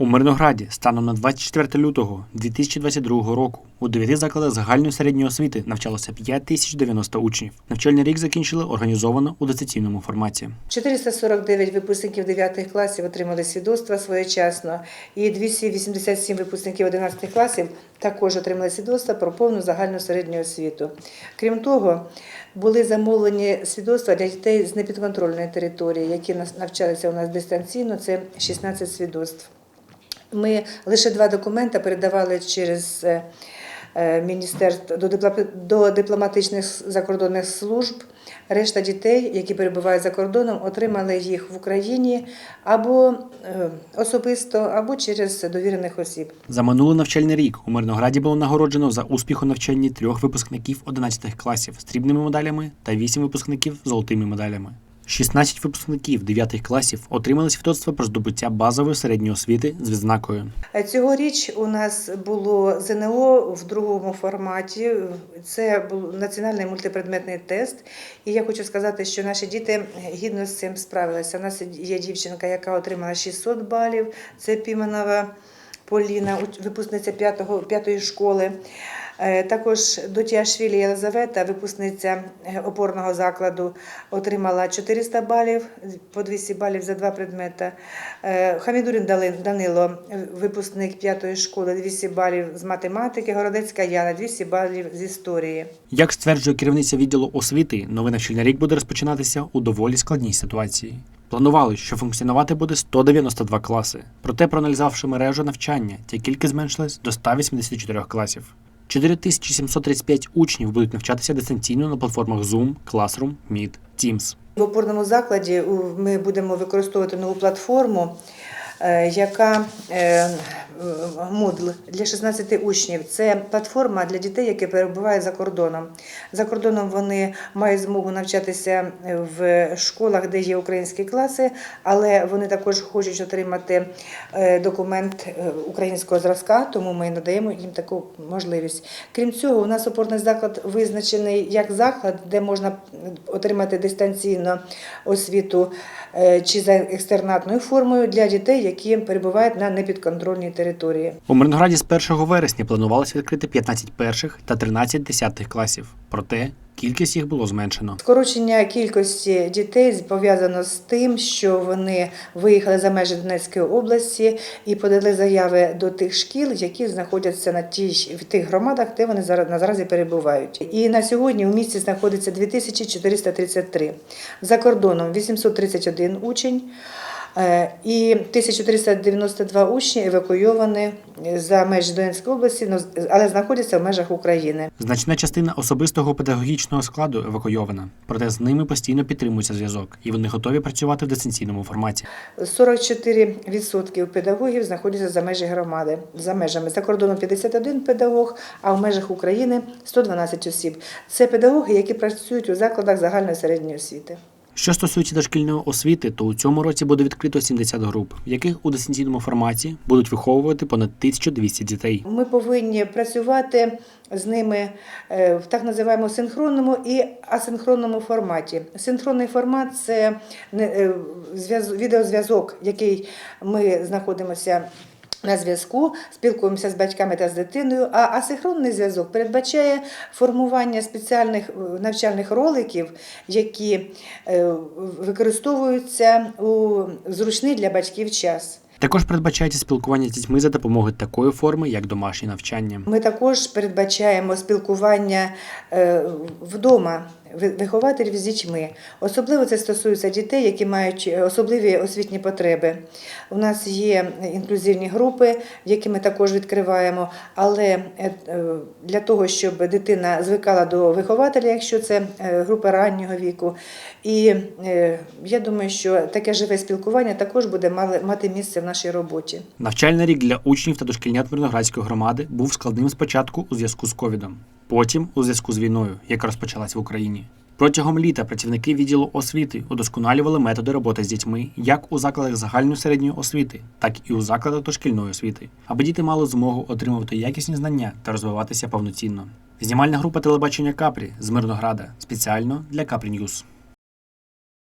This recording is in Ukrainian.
У Мирнограді станом на 24 лютого 2022 року у дев'яти закладах загальної середньої освіти навчалося 5090 учнів. Навчальний рік закінчили організовано у дистанційному форматі. 449 випускників 9 класів отримали свідоцтва своєчасно, і 287 випускників 11 класів також отримали свідоцтва про повну загальну середню освіту. Крім того, були замовлені свідоцтва для дітей з непідконтрольної території, які навчалися у нас дистанційно. Це 16 свідоцтв. Ми лише два документи передавали через е, е, міністерство до дипло- до дипломатичних закордонних служб. Решта дітей, які перебувають за кордоном, отримали їх в Україні або е, особисто, або через довірених осіб. За минулий навчальний рік у Мирнограді було нагороджено за успіх у навчанні трьох випускників 11 класів срібними медалями та 8 випускників золотими медалями. 16 випускників 9 класів отримали свідоцтво про здобуття базової середньої освіти з відзнакою. Е, Цьогоріч у нас було ЗНО в другому форматі. Це був національний мультипредметний тест. І я хочу сказати, що наші діти гідно з цим справилися. У нас є дівчинка, яка отримала 600 балів. Це Піменова Поліна, випускниця 5 п'ятої школи. Е, Також Дотіашвілі Єлизавета, випускниця е, опорного закладу, отримала 400 балів, по 200 балів за два предмета. Е, Хамідурин Данило, випускник п'ятої школи, 200 балів з математики. Городецька Яна, 200 балів з історії. Як стверджує керівниця відділу освіти, новий навчальний рік буде розпочинатися у доволі складній ситуації. Планували, що функціонувати буде 192 класи. Проте, проаналізувавши мережу навчання, ця кількість зменшилась до 184 класів. 4735 учнів будуть навчатися дистанційно на платформах Zoom, Classroom, Meet, Teams. В опорному закладі ми будемо використовувати нову платформу, яка е, Moodle для 16 учнів. Це платформа для дітей, які перебувають за кордоном. За кордоном вони мають змогу навчатися в школах, де є українські класи, але вони також хочуть отримати е, документ е, українського зразка, тому ми надаємо їм таку можливість. Крім цього, у нас опорний заклад визначений як заклад, де можна отримати дистанційно освіту е, чи за екстернатною формою для дітей, які перебувають на непідконтрольній території. У Мирнограді з 1 вересня планувалося відкрити 15 перших та 13 десятих класів. Проте кількість їх було зменшено. Скорочення кількості дітей пов'язано з тим, що вони виїхали за межі Донецької області і подали заяви до тих шкіл, які знаходяться на тій ж- в тих громадах, де вони зараз наразі перебувають. І на сьогодні у місті знаходиться 2433. За кордоном 831 учень. Е, І 1392 учні евакуйовані за межі Донецької області, но- але знаходяться в межах України. Значна частина особистого педагогічного складу евакуйована, проте з ними постійно підтримується зв'язок, і вони готові працювати в дистанційному форматі. 44% педагогів знаходяться за межі громади. За межами за кордоном 51 педагог, а в межах України 112 осіб. Це педагоги, які працюють у закладах загальної середньої освіти. Що стосується дошкільної освіти, то у цьому році буде відкрито 70 груп, в яких у дистанційному форматі будуть виховувати понад 1200 дітей. Ми повинні працювати з ними е, в так називаємо синхронному і асинхронному форматі. Синхронний формат це е, відеозв'язок, який ми знаходимося. На зв'язку спілкуємося з батьками та з дитиною. А асинхронний зв'язок передбачає формування спеціальних е, навчальних роликів, які е, використовуються у зручний для батьків час. Також передбачається спілкування з дітьми за допомогою такої форми, як домашнє навчання. Ми також передбачаємо спілкування е, вдома вихователів з дітьми. Особливо це стосується дітей, які мають особливі освітні потреби. У нас є інклюзивні групи, які ми також відкриваємо. Але е, е, для того, щоб дитина звикала до вихователя, якщо це е, група раннього віку. І е, я думаю, що таке живе спілкування також буде мати місце в нашій роботі. Навчальний рік для учнів та дошкільнят Мирноградської громади був складним спочатку у зв'язку з ковідом, потім у зв'язку з війною, яка розпочалась в Україні. Протягом літа працівники відділу освіти удосконалювали методи роботи з дітьми як у закладах загальної середньої освіти, так і у закладах дошкільної освіти, аби діти мали змогу отримувати якісні знання та розвиватися повноцінно. Знімальна група телебачення Капрі з Мирнограда спеціально для Капрі Ньюз.